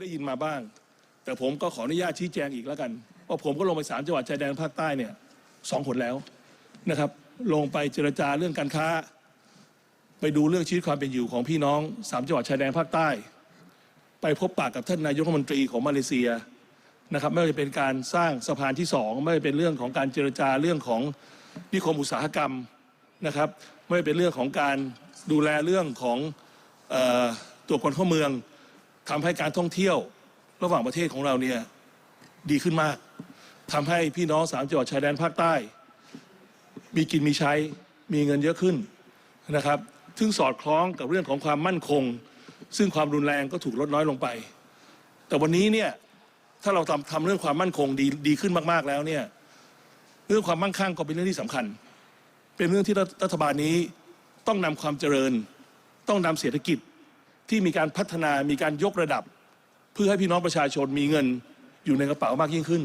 ได้ยินมาบ้าง แต่ผมก็ขออนุญาตชี้แจงอีกแล้วกันว่าผมก็ลงไปสามจังหวัดชายแดนภาคใต้เนี่ยสองหนแล้วนะครับ ลงไปเจรจาเรื่องการค้า ไปดูเรื่องชีวิตความเป็นอยู่ของพี่น้องสามจังหวัดชายแดนภาคใต้ ไปพบปะกับท่านนายกรัฐมนตรีของมาเลเซียนะครับไม่ว่าจะเป็นการสร้างสะพานที่สองไม่ว่าจะเป็นเรื่องของการเจรจาเรื่องของนิคมอุตสาหกรรมนะครับ ไม่ว่าเป็นเรื่องของการดูแลเรื่องของออตัวคนเข้าเมือง ทำให้การท่องเที่ยวระหว่างประเทศของเราเนี่ยดีขึ้นมากทำให้พี่น้องสามจังหวัดชายแดนภาคใต้ มีกินมีใช้มีเงินเยอะขึ้นนะครับ ซึ่งสอดคล้องกับเรื่องของความมั่นคง ซึ่งความรุนแรงก็ถูกลดน้อยลงไป แต่วันนี้เนี่ยถ้าเราทำทำเรื่องความมั่นคงดีดีขึ้นมาก ๆแล้วเนี่ยเรื่องความมั่งคั่งก็เป็นเรื่องที่สำคัญ เป็นเรื่องที่รัฐรัฐบาลนี้ต้องนำความเจริญ ต้องนำเศรษฐกิจ ที่มีการพัฒนามีการยกระดับ เพื่อให้พี่น้องประชาชนมีเงินอยู่ในกระเป๋ามากยิ่งขึ้น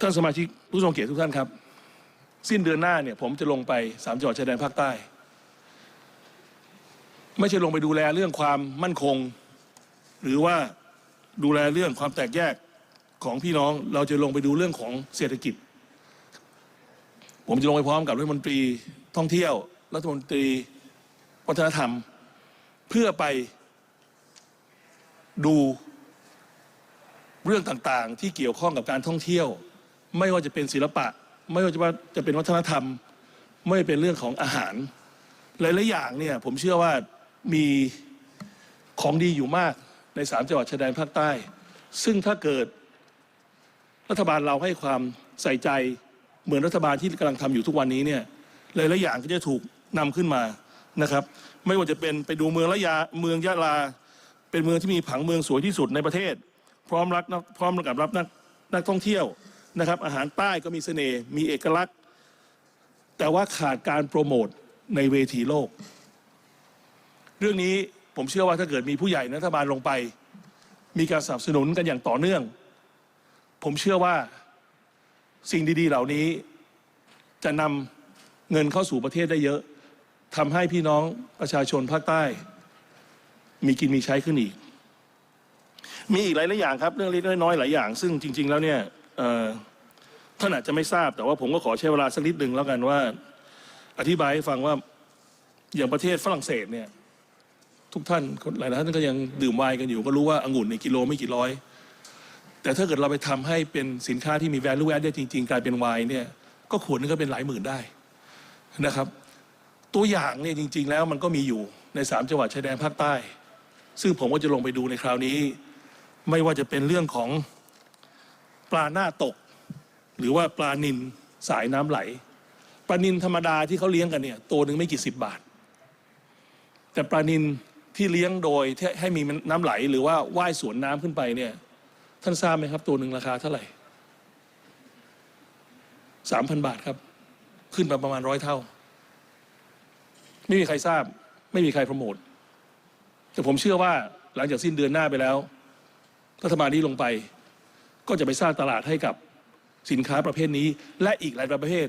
ท่านสมาชิกผู้ทรงเกียรติทุกท่านครับ สิ้นเดือนหน้าเนี่ยผมจะลงไปสามจังหวัดชายแดนภาคใต้ ไม่ใช่ลงไปดูแลเรื่องความมั่นคง หรือว่าดูแลเรื่องความแตกแยกของพี่น้องเราจะลงไปดูเรื่องของเศรษฐกิจ ผมจะลงไปพร้อมกับรัฐมนตรีท่องเที่ยว รัฐมนตรี วัฒนธรรม เพื่อไปดูเรื่องต่างๆ ที่เกี่ยวข้องกับการท่องเที่ยว ไม่ว่าจะเป็นศิลปะ ไม่ว่าจะว่าจะเป็นวัฒนธรรม ไม่เป็นเรื่องของอาหาร หลายๆอย่างเนี่ยผมเชื่อว่ามีของดีอยู่มากในสามจังหวัดชายแดนภาคใต้ ซึ่งถ้าเกิดรัฐบาลเราให้ความใส่ใจเหมือนรัฐบาลที่กำลังทำอยู่ทุกวันนี้เนี่ยหลายๆอย่างก็จะถูกนำขึ้นมา นะครับ ไม่ว่าจะเป็นไปดูเมืองละยาเมืองยะลา เป็นเมืองที่มีผังเมืองสวยที่สุดในประเทศ พร้อมรับนักพร้อมกับรับนักนักท่องเที่ยวนะครับ อาหารใต้ก็มีเสน่ห์มีเอกลักษณ์ แต่ว่าขาดการโปรโมทในเวทีโลก เรื่องนี้ผมเชื่อว่าถ้าเกิดมีผู้ใหญ่รัฐบาลลงไป มีการสนับสนุนกันอย่างต่อเนื่อง ผมเชื่อว่าสิ่งดี ๆ เหล่านี้จะนำเงินเข้าสู่ประเทศได้เยอะ ทำให้พี่น้องประชาชนภาคใต้ มีกินมีใช้ขึ้นอีก มีอีกหลายๆอย่างครับ เรื่องเล็กน้อยหลายอย่าง ซึ่งจริง ๆ แล้วเนี่ยท่านอาจจะไม่ทราบแต่ว่าผมก็ขอใช้เวลาสักนิดหนึ่งแล้วกันว่า อธิบายให้ฟังว่าอย่างประเทศฝรั่งเศสเนี่ย ทุกท่านหลายท่านก็ยังดื่มไวน์กันอยู่ ก็รู้ว่าองุ่นในกิโลไม่กี่ร้อย แต่ถ้าเกิดเราไปทำให้เป็นสินค้าที่มี value add ได้จริง ๆ กลายเป็นไวน์เนี่ยก็ขวดนึงก็เป็นหลายหมื่นได้นะครับ ตัวอย่างเนี่ยจริง ๆ แล้วมันก็มีอยู่ในสามจังหวัดชายแดนภาคใต้ ซึ่งผมก็จะลงไปดูในคราวนี้ ไม่ว่าจะเป็นเรื่องของปลาหน้าตก หรือว่าปลานินสายน้ำไหลปลานินธรรมดาที่เขาเลี้ยงกันเนี่ยตัวหนึ่งไม่กี่สิบบาท แต่ปลานินที่เลี้ยงโดยให้มีน้ำไหลหรือว่าว่ายสวนน้ำขึ้นไปเนี่ยท่านทราบไหมครับ ตัวหนึ่งราคาเท่าไหร่สามพันบาทครับ ขึ้นมาประมาณร้อยเท่า ไม่มีใครทราบ ไม่มีใครโปรโมทแต่ผมเชื่อว่าหลังจากสิ้นเดือนหน้าไปแล้วรัฐบาลนี้ลงไป ก็จะไปสร้างตลาดให้กับสินค้าประเภทนี้ และอีกหลายประเภท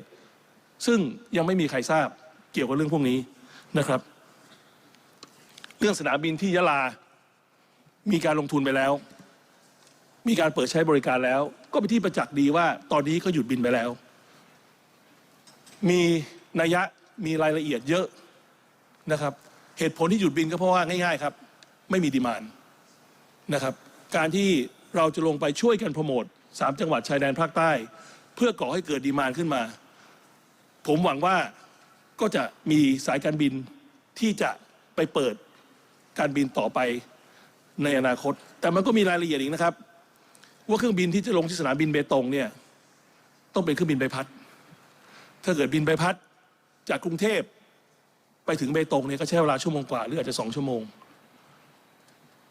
ซึ่งยังไม่มีใครทราบเกี่ยวกับเรื่องพวกนี้นะครับ เรื่องสนามบินที่ยะลา มีการลงทุนไปแล้ว มีการเปิดใช้บริการแล้ว ก็เป็นที่ประจักษ์ดีว่า ตอนนี้ก็หยุดบินไปแล้ว มีนัยยะมีรายละเอียดเยอะ นะครับ เหตุผลที่หยุดบินก็เพราะว่าง่ายๆครับ ไม่มีดีมานนะครับ การที่เราจะลงไปช่วยกันโปรโมทสามจังหวัดชายแดนภาคใต้ เพื่อก่อให้เกิดดีมานขึ้นมา ผมหวังว่าก็จะมีสายการบินที่จะไปเปิดการบินต่อไปในอนาคต แต่มันก็มีรายละเอียดอีกนะครับ ว่าเครื่องบินที่จะลงที่สนามบินเบตงเนี่ยต้องเป็นเครื่องบินใบพัด ถ้าเกิดบินใบพัดจากกรุงเทพ ไปถึงเบตงเนี่ยก็ใช้เวลาชั่วโมงกว่าหรืออาจจะสองชั่วโมง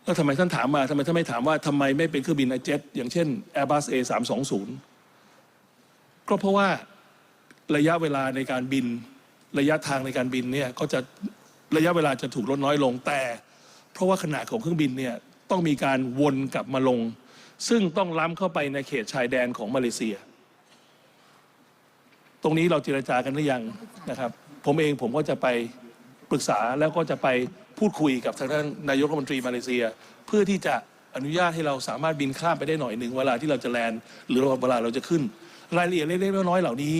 แล้วทำไมท่านถามมาทำไมท่านไม่ถามว่าทำไมไม่เป็นเครื่องบินไอเจ็ตอย่างเช่น Airbus A 3 2 0 ก็เพราะว่าระยะเวลาในการบิน ระยะทางในการบินเนี่ยก็จะระยะเวลาจะถูกลดน้อยลงแต่ เพราะว่าขนาดของเครื่องบินเนี่ยต้องมีการวนกลับมาลง ซึ่งต้องล้ำเข้าไปในเขตชายแดนของมาเลเซีย ตรงนี้เราเจรจากันหรือยังนะครับ ผมเองผมก็จะไป ปรึกษาแล้วก็จะไปพูดคุยกับทางด้านนายกรัฐมนตรีมาเลเซีย เพื่อที่จะอนุญาตให้เราสามารถบินข้ามไปได้หน่อยหนึ่งเวลาที่เราจะแลนด์หรือเวลาเราจะขึ้น รายละเอียดเล็กๆน้อยๆเหล่านี้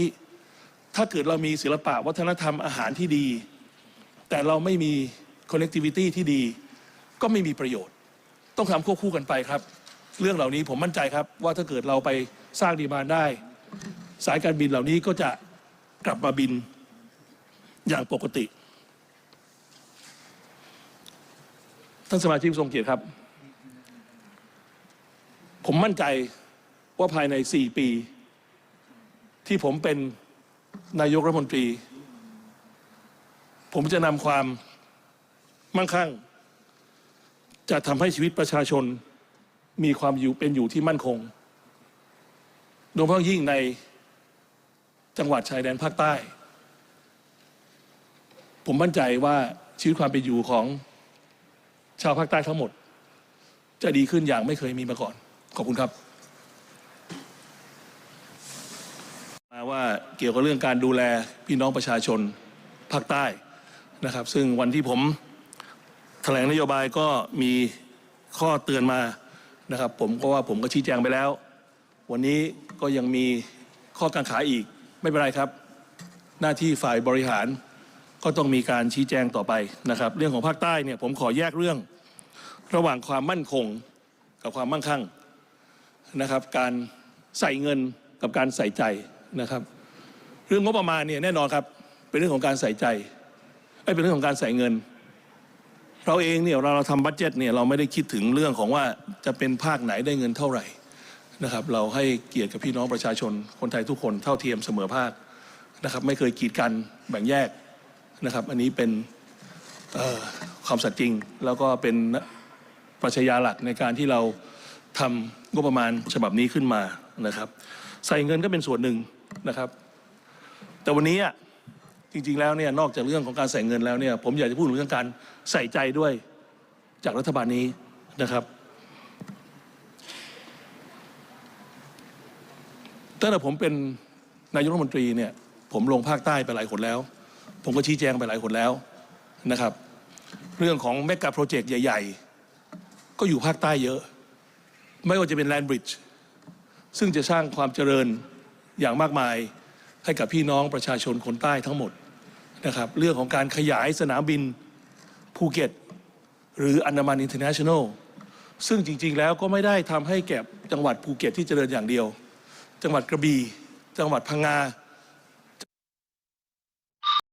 ถ้าเกิดเรามีศิลปะวัฒนธรรมอาหารที่ดี แต่เราไม่มี connectivity ที่ดี ก็ไม่มีประโยชน์ ต้องทำควบคู่กันไปครับ เรื่องเหล่านี้ผมมั่นใจครับ ว่าถ้าเกิดเราไปสร้างดีมานได้ สายการบินเหล่านี้ก็จะกลับมาบินอย่างปกติ ท่านสมาชิกทรงเกียรติครับ ผมมั่นใจว่าภายใน4ปี ที่ผมเป็นนายกรัฐมนตรี ผมจะนำความมั่งคั่ง จะทำให้ชีวิตประชาชนมีความอยู่เป็นอยู่ที่มั่นคง โดยเฉพาะยิ่งในจังหวัดชายแดนภาคใต้ ผมมั่นใจว่าชีวิตความเป็นอยู่ของ ชาวภาคใต้ทั้งหมด จะดีขึ้นอย่างไม่เคยมีมาก่อน ขอบคุณครับ มาว่าเกี่ยวกับเรื่องการดูแลพี่น้องประชาชนภาคใต้นะครับ ซึ่งวันที่ผมแถลงนโยบายก็มีข้อเตือนมานะครับ ผมก็ว่าผมก็ชี้แจงไปแล้ว วันนี้ก็ยังมีข้อกังขาอีกไม่เป็นไรครับ หน้าที่ฝ่ายบริหาร ก็ต้องมีการชี้แจงต่อไปนะครับ เรื่องของภาคใต้เนี่ยผมขอแยกเรื่องระหว่างความมั่นคงกับความมั่งคั่งนะครับ การใส่เงินกับการใส่ใจนะครับ เรื่องงบประมาณเนี่ยแน่นอนครับ เป็นเรื่องของการใส่ใจไอ้เป็นเรื่องของการใส่เงิน เราเองเนี่ยเราเราทำบัตเจ็ตเนี่ยเราไม่ได้คิดถึงเรื่องของว่าจะเป็นภาคไหนได้เงินเท่าไหร่นะครับ เราให้เกียรติกับพี่น้องประชาชนคนไทยทุกคนเท่าเทียมเสมอภาคนะครับ ไม่เคยกีดกันแบ่งแยก นะครับ อันนี้เป็นความสัตย์จริง แล้วก็เป็นปรัชญาหลักในการที่เราทำงบประมาณฉบับนี้ขึ้นมานะครับ ใส่เงินก็เป็นส่วนหนึ่งนะครับ แต่วันนี้อะจริงๆแล้วเนี่ยนอกจากเรื่องของการใส่เงินแล้วเนี่ยผมอยากจะพูดถึงเรื่องการใส่ใจด้วยจากรัฐบาลนี้นะครับตั้งแต่ผมเป็นนายกรัฐมนตรีเนี่ยผมลงภาคใต้ไปหลายคนแล้ว ผมก็ชี้แจงไปหลายคนแล้วนะครับ เรื่องของแมกกาโปรเจกต์ใหญ่ ๆ ก็อยู่ภาคใต้เยอะ ไม่ว่าจะเป็นแลนบริดจ์ซึ่งจะสร้างความเจริญอย่างมากมายให้กับพี่น้องประชาชนคนใต้ทั้งหมดนะครับเรื่องของการขยายสนามบินภูเก็ต หรืออันดามันอินเตอร์เนชั่นแนลซึ่งจริง ๆ แล้วก็ไม่ได้ทำให้แก่จังหวัดภูเก็ตที่เจริญอย่างเดียว จังหวัดกระบี่จังหวัดพังงา